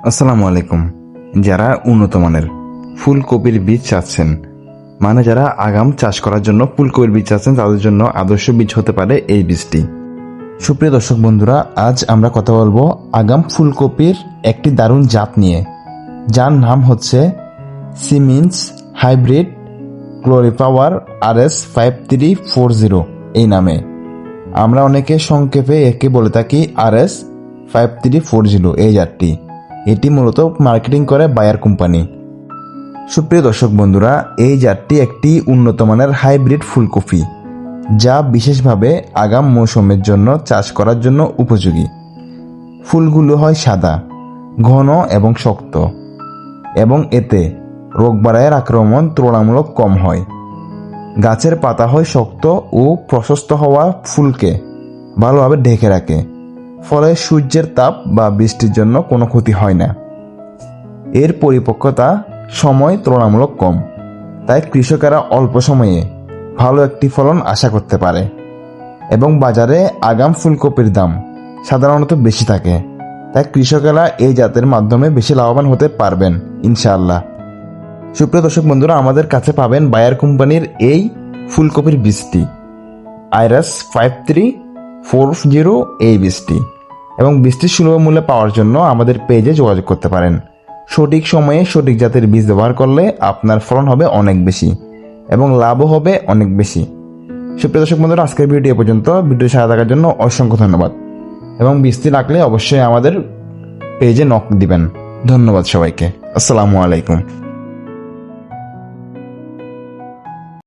আসসালামু আলাইকুম। যারা উন্নত মানের ফুলকপির বীজ চাচ্ছেন মানে যারা আগাম চাষ করার জন্য ফুলকপির বীজ চাচ্ছেন, তাদের জন্য আদর্শ বীজ হতে পারে এই বীজটি। সুপ্রিয় দর্শক বন্ধুরা, আজ আমরা কথা বলব আগাম ফুলকপির একটি দারুণ জাত নিয়ে। যার নাম হচ্ছে Seminis hybrid cauliflower RS five five three four zero এই নামে। আমরা অনেকে সংক্ষেপে একে বলে থাকি আর RS five three four zero এই জাতটি। এটি মূলত মার্কেটিং করে বায়ার কোম্পানি। সুপ্রিয় দর্শক বন্ধুরা, এই জাতটি একটি উন্নত মানের হাইব্রিড ফুলকপি, যা বিশেষভাবে আগাম মৌসুমের জন্য চাষ করার জন্য উপযোগী। ফুলগুলো হয় সাদা, ঘন এবং শক্ত, এবং এতে রোগবারাইয়ের আক্রমণ তুলনামূলক কম হয়। গাছের পাতা হয় শক্ত ও প্রশস্ত হওয়া ফুলকে ভালোভাবে ঢেকে রাখে। ফলে সূর্যের তাপ বা বৃষ্টির জন্য কোনো ক্ষতি হয় না। এর পরিপক্কতা সময় তুলনামূলক কম, তাই কৃষকেরা অল্প সময়ে ভালো একটি ফলন আশা করতে পারে এবং বাজারে আগাম ফুলকপির দাম সাধারণত বেশি থাকে, তাই কৃষকেরা এই জাতের মাধ্যমে বেশি লাভবান হতে পারবেন, ইনশাআল্লাহ। সুপ্রিয় দর্শক বন্ধুরা, আমাদের কাছে পাবেন বায়ার কোম্পানির এই ফুলকপির বীজটি, RS five three four zero এই বীজটি। এবং বীজটি সুলভ মূল্যে পাওয়ার জন্য আমাদের পেজে যোগাযোগ করতে পারেন। সঠিক সময়ে সঠিক জাতের বীজ ব্যবহার করলে আপনার ফলন হবে অনেক বেশি এবং লাভও হবে অনেক বেশি। সুপ্রিয় দর্শক বন্ধুরা, আজকের ভিডিও পর্যন্ত। ভিডিও সাথে থাকার জন্য অসংখ্য ধন্যবাদ। এবং বৃষ্টি রাখলে অবশ্যই আমাদের পেজে নক দিবেন। ধন্যবাদ সবাইকে। আসসালামু আলাইকুম।